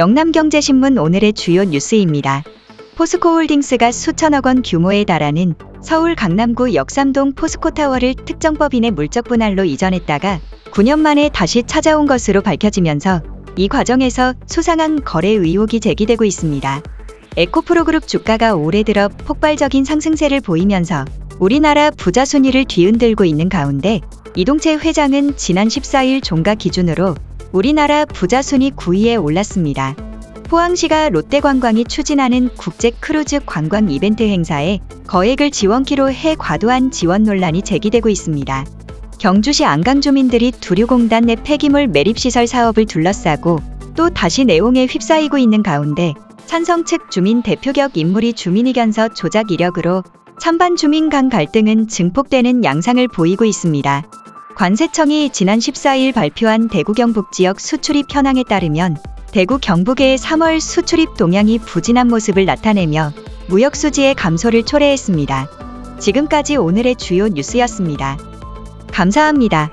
영남경제신문 오늘의 주요 뉴스입니다. 포스코홀딩스가 수천억 원 규모에 달하는 서울 강남구 역삼동 포스코타워를 특정법인의 물적 분할로 이전했다가 9년 만에 다시 찾아온 것으로 밝혀지면서 이 과정에서 수상한 거래 의혹이 제기되고 있습니다. 에코프로그룹 주가가 올해 들어 폭발적인 상승세를 보이면서 우리나라 부자 순위를 뒤흔들고 있는 가운데 이동채 회장은 지난 14일 종가 기준으로 우리나라 부자 순위 9위에 올랐습니다. 포항시가 롯데관광이 추진하는 국제 크루즈 관광 이벤트 행사에 거액을 지원키로 해 과도한 지원 논란이 제기되고 있습니다. 경주시 안강 주민들이 두류공단 내 폐기물 매립시설 사업을 둘러싸고 또 다시 내용에 휩싸이고 있는 가운데 찬성 측 주민 대표격 인물이 주민의견서 조작 이력으로 찬반 주민 간 갈등은 증폭되는 양상을 보이고 있습니다. 관세청이 지난 14일 발표한 대구 경북 지역 수출입 현황에 따르면 대구 경북의 3월 수출입 동향이 부진한 모습을 나타내며 무역 수지의 감소를 초래했습니다. 지금까지 오늘의 주요 뉴스였습니다. 감사합니다.